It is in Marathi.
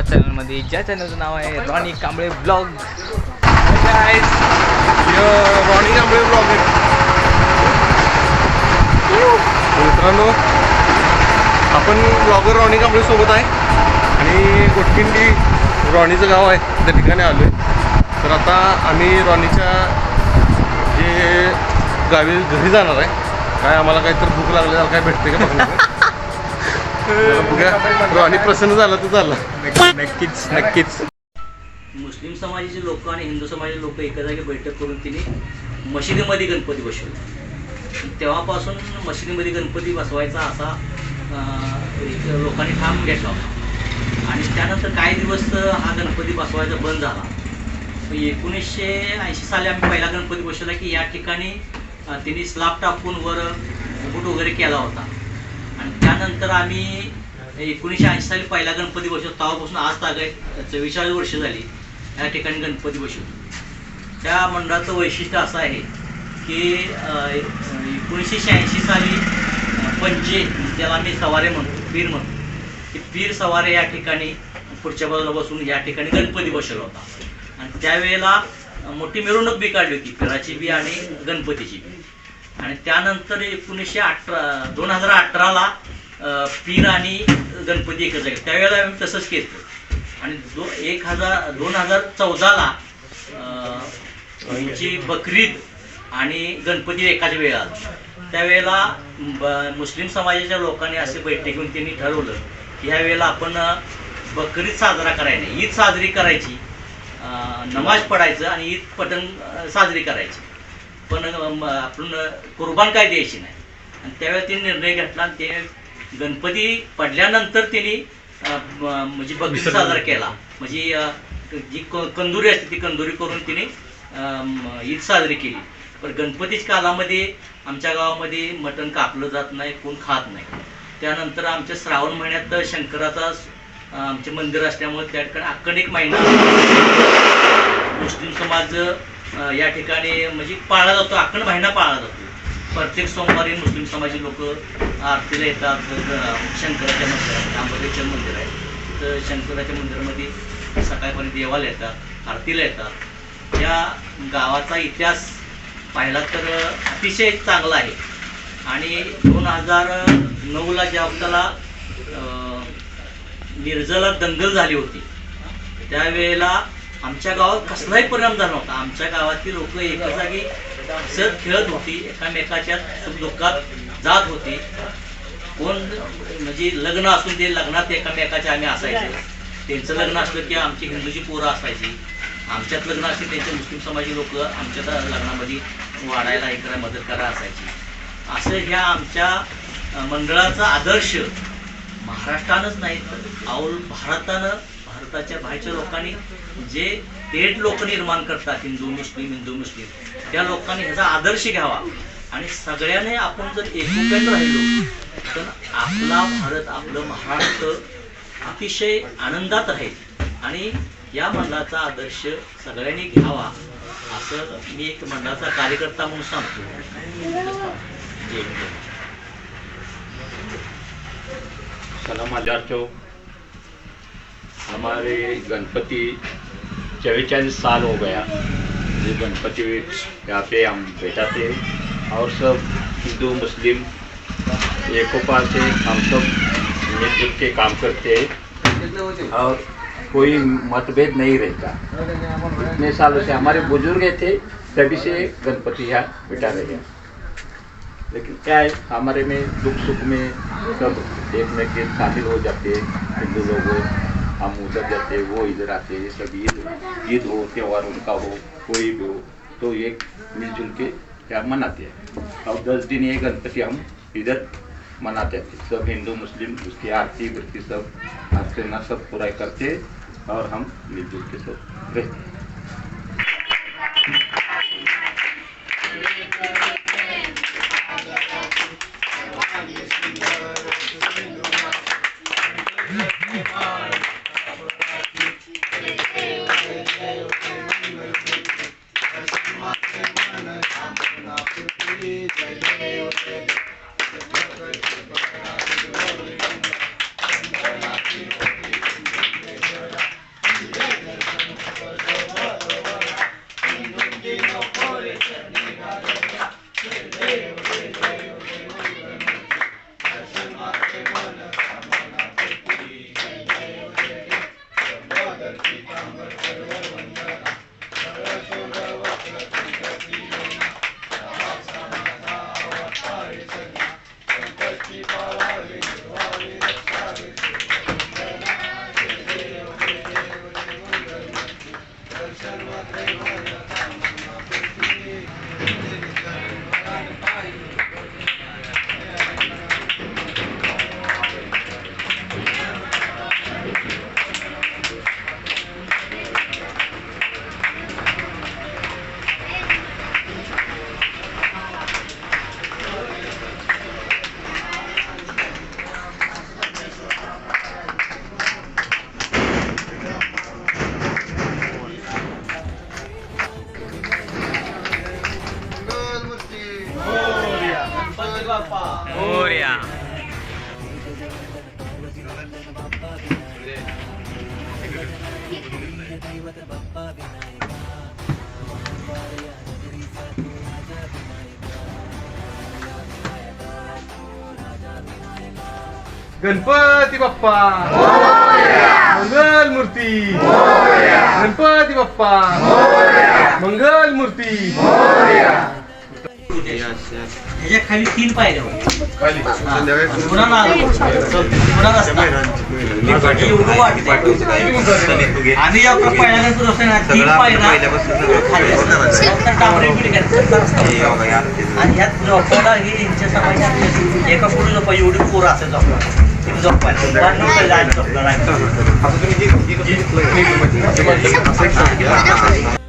चॅनलमध्ये. ज्या चॅनलचं नाव आहे Ronnie Kamble blog. Ronnie Kamble blog मित्रांनो आपण ब्लॉगर रॉनी कांबळे सोबत आहे. आणि गोटकिंडी रॉणीचं गाव आहे. त्या ठिकाणी आलो आहे तर आता आम्ही रॉनीच्या जे गावी घरी जाणार आहे. काय आम्हाला काहीतरी भूक लागली त्याला काय भेटते का बघूया. रॉणी प्रसन्न झाला तर झाला. नक्कीच नक्कीच मुस्लिम समाजाचे लोक आणि हिंदू समाजाचे लोक एका जागी बैठक करून तिने मशिदीमध्ये गणपती बसवले. तेव्हापासून मशिदीमध्ये गणपती बसवायचा असा लोकांनी ठाम घेतला होता. आणि त्यानंतर काही दिवस हा गणपती बसवायचा बंद झाला. एकोणीसशे ऐंशी साली आम्ही पहिला गणपती बसवला की या ठिकाणी अं, त्यांनी स्लाब टाकून वर मुकुट वगैरे केला होता. आणि त्यानंतर आम्ही एकोणीसशे ऐंशी साली पहिला गणपती बसवतो तेव्हापासून आज तागायत चव्वेचाळीस वर्ष झाली. या ठिकाणी गणपती बसवतो त्या मंडळाचं वैशिष्ट्य असं आहे की एकोणीसशे शहाऐंशी साली पंचे ज्याला आम्ही सवारे म्हणतो पीर म्हणतो की पीर सवारे या ठिकाणी पुढच्या बाजूला बसून या ठिकाणी गणपती बसवला होता. आणि त्यावेळेला मोठी मिरवणूक बी काढली होती पिराची बी आणि गणपतीची बी. आणि त्यानंतर एकोणीसशे अठरा दोन हजार अठराला पीर आणि गणपती एकत्र झाले त्यावेळेला आम्ही तसंच केलं. आणि दो एक हजार दोन हजार चौदाला यांची बकरीद आणि गणपती एकाच वेळेला आला. त्यावेळेला ब- मुस्लिम समाजाच्या लोकांनी असे बैठक घेऊन त्यांनी ठरवलं की ह्यावेळेला आपण बकरीद साजरा करायला ईद साजरी करायची. नमाज पडायचं आणि ईद पठण साजरी करायची. पण आपण कुर्बान काय द्यायची नाही. आणि त्यावेळेला त्यांनी निर्णय घेतला आणि ते गणपती पडल्यानंतर त्यांनी म्हणजे बकरीद साजरा केला. म्हणजे जी क- कंदुरी असते ती कंदुरी करून तिने ईद साजरी केली. पण गणपतीच्या कालामध्ये आमच्या गावामध्ये मटण कापलं जात नाही कोण खात नाही. त्यानंतर आमच्या श्रावण महिन्यात शंकराचा आमचे मंदिर असल्यामुळे त्या ठिकाणी अक्कड एक महिना मुस्लिम समाज या ठिकाणी म्हणजे पाळला जातो अखंड महिना पाळला जातो. प्रत्येक सोमवारी मुस्लिम समाजाचे लोक आरतीला येतात शंकराच्या मंदिरात आंबेडकर मंदिर आहे तर शंकराच्या मंदिरामध्ये सकाळपर्यंत देवाला येतात आरतीला येतात. या गावाचा इतिहास पाहिला तर अतिशय चांगला आहे. आणि दोन हजार नऊला ज्या आपल्याला मिरजला दंगल झाली होती त्यावेळेला आमच्या गावात कसलाही परिणाम झाला नव्हता. आमच्या गावातली लोक एका जागी सर खेळत होती एकामेकाच्या सुख दुःखात जात होती. कोण म्हणजे लग्न असून ते लग्नात एकामेकाच्या आम्ही असायचो. त्यांचं लग्न असलं की आमची हिंदूची पोरं असायची. आमच्यात लग्न असते त्यांचे मुस्लिम समाजी लोक आमच्या लग्नामध्ये वाढायला हे करायला मदत करायला असायची. असं ह्या आमच्या मंडळाचा आदर्श महाराष्ट्रानंच नाही तर औल भारतानं भारताच्या बाहेरच्या लोकांनी जे थेट लोक निर्माण करतात हिंदू मुस्लिम हिंदू मुस्लिम. त्या लोकांनी ह्याचा आदर्श घ्यावा. आणि सगळ्याने आपण जर एकूण राहिलो तर आपला भारत आपलं महाराष्ट्र अतिशय आनंदात राहील आणि या मंडळाचा आदर्श सगळ्यांनी घ्यावा असं मी एक मंडळाचा कार्यकर्ता म्हणून सांगतो. सलाम आजारचो हमारे गणपती चौचालीस साल हो गया। ये गणपति यहाँ पे हम बैठाते हैं और सब हिंदू, मुस्लिम एक एकोपा से हम सब मिलजुल के काम करते हैं और कोई मतभेद नहीं रहता। इतने सालों से हमारे बुज़ुर्ग थे, तभी से गणपति यहाँ बैठा रहे हैं। लेकिन क्या है, हमारे में दुख सुख में सब एक में के शामिल हो जाते हैं हिंदू लोग। हम उधर जाते हैं वो इधर आते हैं सब ईद ईद हो त्यौहार उनका हो, कोई भी हो तो ये मिलजुल के क्या मनाते हैं। और दस दिन ये गणपति हम इधर मनाते थे सब हिंदू, मुस्लिम, उसकी आरती, वृत्ति सब अर्चना सब पूरा करते और हम मिलजुल के सब रहते हैं। Thank you. मोर्या गणपती बाप्पा. मंगल मूर्ती. गणपती बाप्पा. मंगल मूर्ती. ह्याच्या खाली तीन पायऱ्या तीन बिडी करतात. आणि ह्यात झोपायला ही यांच्या समाजात एका पुढे झोपा एवढी पोरं असं झोपा तिथे